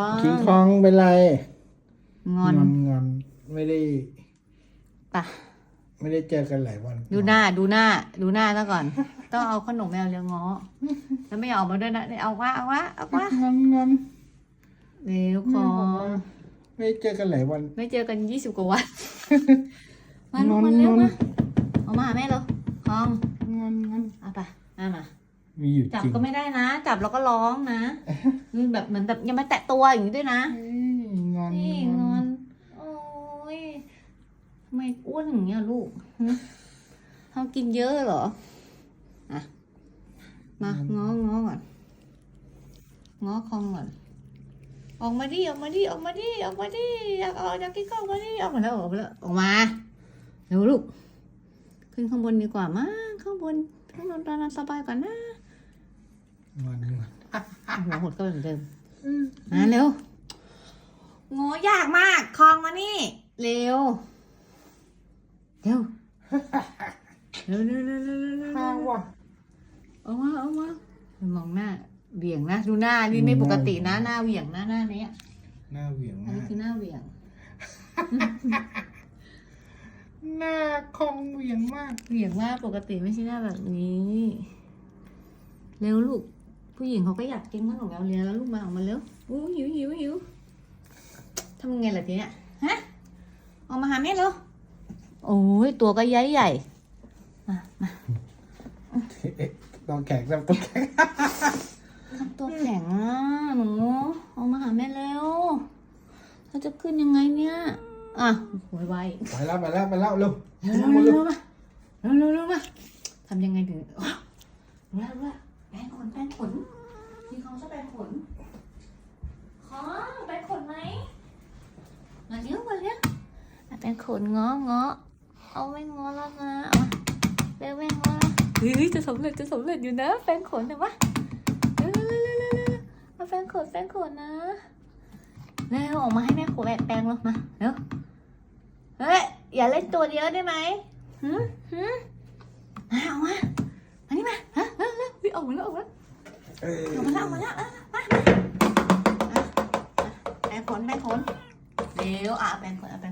อง คิงคองเป็นไรงอนงอนไม่ได้ ปะ ไม่ได้เจอกันหลายวันดูหน้า ดูหน้า ดูหน้าซะก่อน ต้องเอาขนมแมวเลี้ยงง้อ แล้วไม่เอามาด้วยนะเอาวะเอาวะเอาวะงอนงอนเร็วคองไม่ได้เจอกันหลายวัน ไม่เจอกันยี่สิบกว่าวันมาลูกงอนมาเร็วงอนมาเอามาหาแม่เร็วคองงอนงอนเอาไปเอามา มีอยู่จับจริงก็ไม่ได้นะ จับแล้วก็ร้องนะนี่แบบเหมือนแบบยังไม่แตะตัวอย่างนี้ด้วยนะ เอ้ยงอนนี่งอน โอ้ยทำไมอ้วนอย่างเงี้ยลูกหึเขากินเยอะเหรออะมาง้อง้อก่อนง้อคองก่อน ออกมาดิ ออกมาดิ ออกมาดิ ออกมาดิ อยากออกอยากกินข้าวออกมาดิ ออกมาแล้วออกมาแล้วออกมาเร็วลูก ขึ้นข้างบนดีกว่ามั้งข้างบนข้างบนตอนนั้นสบายกว่านะ งอนงอนหัวหดก็เหมือนเดิมมาเร็วงอยากมากคลองมานี่ เร็ว เร็ว เร็วเร็วเร็วเร็วเร็วเร็วข้าวว่ะเอามาเอามามองหน้าเบี่ยงนะดูหน้านี่ไม่ปกตินะหน้าเหวี่ยงนะหน้าเนี้ยหน้าเหวี่ยงอันมานี้กคือหน้าเหวี่ยง หน้าคองเหวี่ยงมาก เหวี่ยงมากปกติไม่ใช่หน้าแบบนี้ เร็วลูก ผู้หญิงเขาก็อยากกินขนมแมวเลียนแล้วลูกมาออกมาเร็วอู้หิวหิวหิวทำไงล่ะทีเนี้ยฮะออกมาหาแม่เร็วโอ้ยตัวก็ใหญ่ใหญ่มามาต้องแข็งต้องแข็งทำตัวแข็งอะหนูออกมาหาแม่เร็วเราจะขึ้นยังไงเนี่ยอะไวไวไปแล้วไปแล้วไปแล้วเร็วเร็วเร็วเร็วมาเร็วเร็วเร็วมาทำยังไงถึงอ้าวรู้แล้วรู้แล้วแปรงขนแปรงขนที่เขาชอบแปรงขนขอแปรงขนไหมมาเลี้ยวมาเลี้ยว อะแปรงขนง้อง้อเอาไม่ง้อแล้วนะเอามาเร็วไม่ง้อแล้วเฮ้ยจะสำเร็จจะสำเร็จอยู่นะแปรงขนเห็นปะเร็วเร็วเร็วเร็วเร็วเอาแปรงขนแปรงขนนะเร็วออกมาให้แม่ขนแปรงแปรงลงมาเร็วเฮ้ยอย่าเล่นตัวเดียวได้ไหมหืมหืมมาเอามามานี่มาฮะเร็วเร็วเฮ้ยออกมาแล้วออกมาแล้วเออออกมาแล้วออกมาแล้วอะมามาอะแปรงขนแปรงขนเร็วอะแปรงขนอะแปรง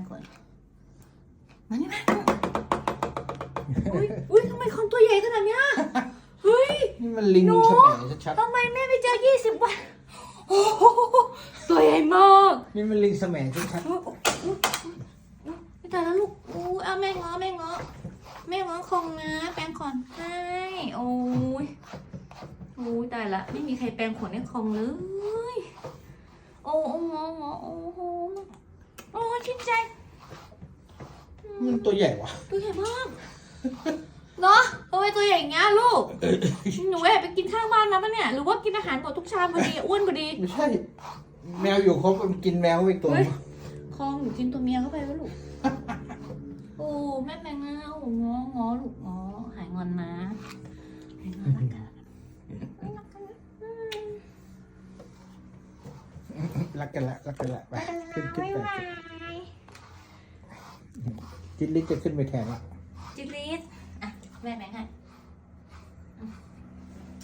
ขน มานี่มาอุ้ยอุ้ยทำไมคนตัวใหญ่ขนาดเนี้ยเฮ้ย นี่มันลิงหนูแฉมชัดทำไมแม่ไปเจอยี่สิบวันโอ้โหตัวใหญ่มากๆนี่มันลิงแสมชัดไม่ตายแล้วลูกอู้เอาแม่ง้อแม่ง้อแม่ง้อคงนะ แปรงขนให้โอ้ยโอ้ยตายละ ไม่มีใครแปรงขนให้คองเลย โอ้โอ้งองอโอ้โหโอ้ยชื่นใจๆ มันตัวใหญ่ว่ะตัวใหญ่มากเนาะทำไมตัวใหญ่อย่างเงี้ยลูก หนูแอบไปกินข้างบ้านมาปะเนี่ย หรือว่ากินอาหารหมดทุกชามพอดีอ้วนพอดี ไม่ใช่ แมวอยู่ครบมันกินแมวไปตัวเฮ้ย คองหนูกินตัวเมียเข้าไปวะลูก โอ้แม่แมงเงาง้องอลูกง้อหายงอนนะหายงอนรักกันรักกันนะอืมรักกันละรักกันละไปรักกันนะขึ้นขึ้นบ๊ายไปบาย จิตลิกจะขึ้นไปแทนละจิลิสอะแม่แมงให้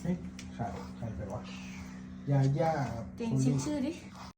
เฮ้ยใครใครไปวะยาย่า เจงเช็คชื่อดิ